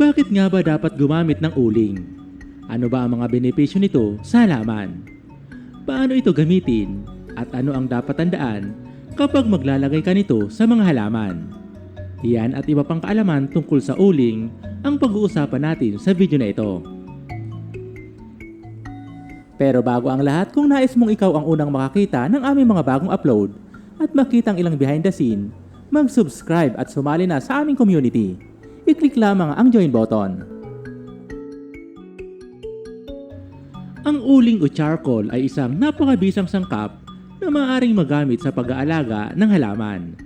Bakit nga ba dapat gumamit ng uling? Ano ba ang mga benepisyo nito sa halaman? Paano ito gamitin? At ano ang dapat tandaan kapag maglalagay ka nito sa mga halaman? Yan at iba pang kaalaman tungkol sa uling ang pag-uusapan natin sa video na ito. Pero bago ang lahat, kung nais mong ikaw ang unang makakita ng aming mga bagong upload at makita ang ilang behind the scene, mag-subscribe at sumali na sa aming community. I-click lamang ang join button. Ang uling o charcoal ay isang napakabisang sangkap na maaaring magamit sa pag-aalaga ng halaman.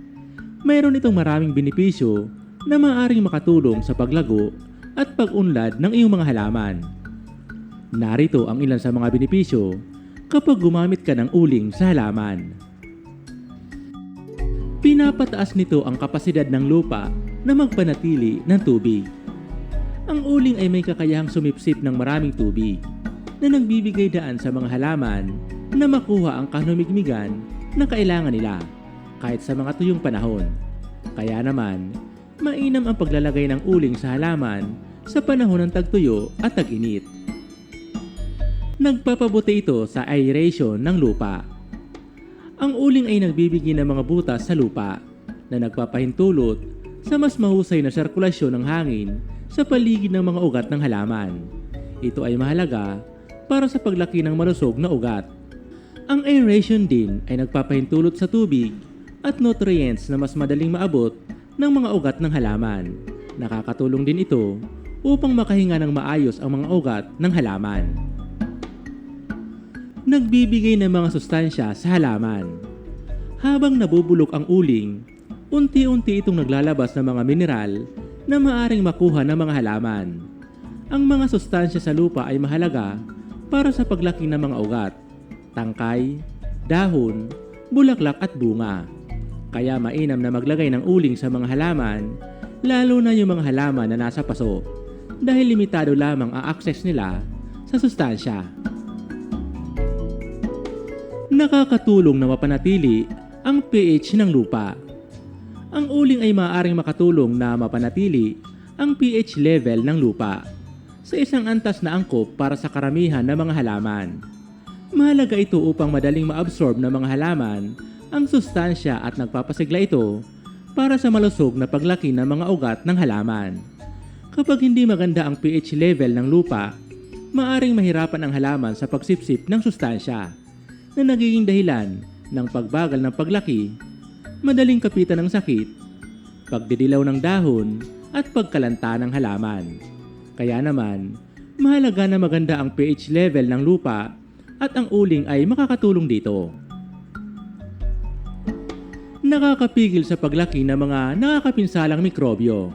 Mayroon itong maraming benepisyo na maaaring makatulong sa paglago at pag-unlad ng iyong mga halaman. Narito ang ilan sa mga benepisyo kapag gumamit ka ng uling sa halaman. Pinapataas nito ang kapasidad ng lupa na magpanatili ng tubig. Ang uling ay may kakayahang sumipsip ng maraming tubig na nagbibigay daan sa mga halaman na makuha ang kanumigmigan na kailangan nila kahit sa mga tuyong panahon. Kaya naman, mainam ang paglalagay ng uling sa halaman sa panahon ng tagtuyo at tag-init. Nagpapabuti ito sa aeration ng lupa. Ang uling ay nagbibigay ng mga butas sa lupa na nagpapahintulot sa mas mahusay na sirkulasyon ng hangin sa paligid ng mga ugat ng halaman. Ito ay mahalaga para sa paglaki ng malusog na ugat. Ang aeration din ay nagpapahintulot sa tubig at nutrients na mas madaling maabot ng mga ugat ng halaman. Nakakatulong din ito upang makahinga ng maayos ang mga ugat ng halaman nagbibigay ng mga sustansya sa halaman. Habang nabubulok ang uling, unti-unti itong naglalabas ng mga mineral na maaring makuha ng mga halaman. Ang mga sustansya sa lupa ay mahalaga para sa paglaki ng mga ugat, tangkay, dahon, bulaklak at bunga. Kaya mainam na maglagay ng uling sa mga halaman, lalo na yung mga halaman na nasa paso, dahil limitado lamang ang access nila sa sustansya nakakatulong na mapanatili ang pH ng lupa. Ang uling ay maaaring makatulong na mapanatili ang pH level ng lupa sa isang antas na angkop para sa karamihan ng mga halaman. Mahalaga ito upang madaling maabsorb ng mga halaman ang sustansya at nagpapasigla ito para sa malusog na paglaki ng mga ugat ng halaman. Kapag hindi maganda ang pH level ng lupa, maaring mahirapan ang halaman sa pagsipsip ng sustansya na nagiging dahilan ng pagbagal ng paglaki, madaling kapitan ng sakit, pagdidilaw ng dahon at pagkalanta ng halaman. Kaya naman, mahalaga na maganda ang pH level ng lupa at ang uling ay makakatulong dito. Nakakapigil sa paglaki ng mga nakakapinsalang mikrobyo.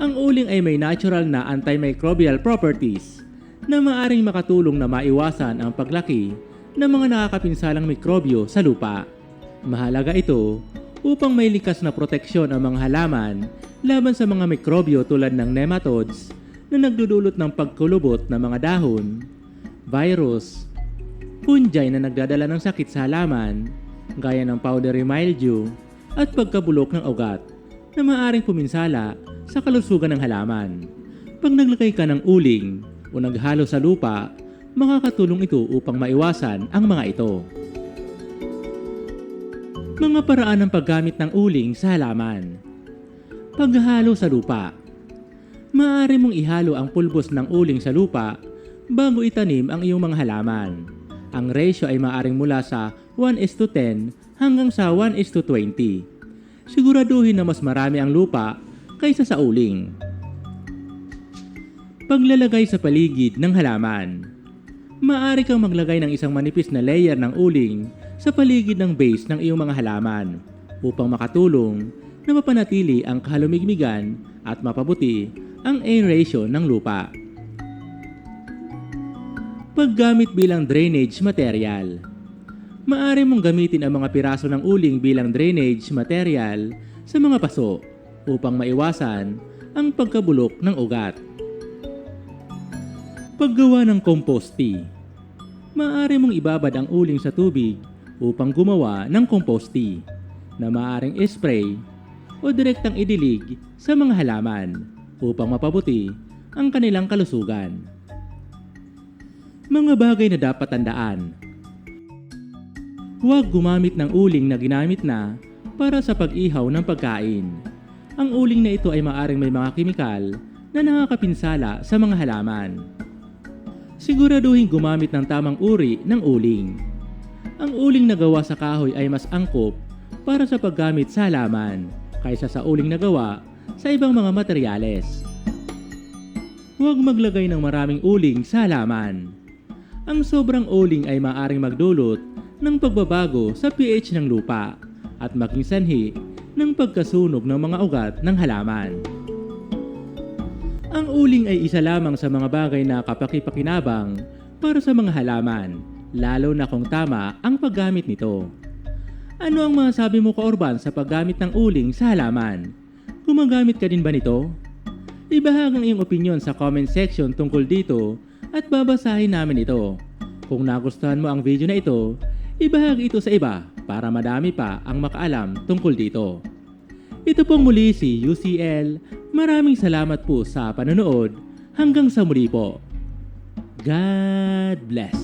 Ang uling ay may natural na antimicrobial properties na maaring makatulong na maiwasan ang paglaki ng mga nakakapinsalang mikrobyo sa lupa. Mahalaga ito upang may likas na proteksyon ang mga halaman laban sa mga mikrobyo tulad ng nematodes na nagdudulot ng pagkulubot ng mga dahon, virus, fungi na nagdadala ng sakit sa halaman gaya ng powdery mildew at pagkabulok ng ugat na maaaring puminsala sa kalusugan ng halaman. Pag naglagay ka ng uling o naghalo sa lupa makakatulong ito upang maiwasan ang mga ito. Mga paraan ng paggamit ng uling sa halaman. Paghalo sa lupa. Maaari mong ihalo ang pulbos ng uling sa lupa bago itanim ang iyong mga halaman. Ang ratio ay maaring mula sa 1 is to 10 hanggang sa 1 is to 20. Siguraduhin na mas marami ang lupa kaysa sa uling. Paglalagay sa paligid ng halaman maaari kang maglagay ng isang manipis na layer ng uling sa paligid ng base ng iyong mga halaman upang makatulong na mapanatili ang kahalumigmigan at mapabuti ang aeration ng lupa. Paggamit bilang drainage material Maaari mong gamitin ang mga piraso ng uling bilang drainage material sa mga paso upang maiwasan ang pagkabulok ng ugat. Paggawa ng compost tea. Maaari mong ibabad ang uling sa tubig upang gumawa ng compost tea na maaaring spray o direktang idilig sa mga halaman. upang mapabuti ang kanilang kalusugan. Mga bagay na dapat tandaan. Huwag gumamit ng uling na ginamit na para sa pag-ihaw ng pagkain. Ang uling na ito ay maaring may mga kimikal na nakakapinsala sa mga halaman. Siguraduhin gumamit ng tamang uri ng uling. Ang uling na gawa sa kahoy ay mas angkop para sa paggamit sa halaman kaysa sa uling na gawa sa ibang mga materyales. Huwag maglagay ng maraming uling sa halaman. Ang sobrang uling ay maaring magdulot ng pagbabago sa pH ng lupa at maging sanhi ng pagkasunog ng mga ugat ng halaman. Ang uling ay isa lamang sa mga bagay na kapakipakinabang para sa mga halaman, lalo na kung tama ang paggamit nito. Ano ang masasabi mo ka Orban sa paggamit ng uling sa halaman? Gumagamit ka din ba nito? Ibahagi ang iyong opinion sa comment section tungkol dito at babasahin namin ito. Kung nagustuhan mo ang video na ito, ibahagi ito sa iba para madami pa ang makaalam tungkol dito. Ito pong muli si UCL. Maraming salamat po sa panonood. Hanggang sa muli po. God bless.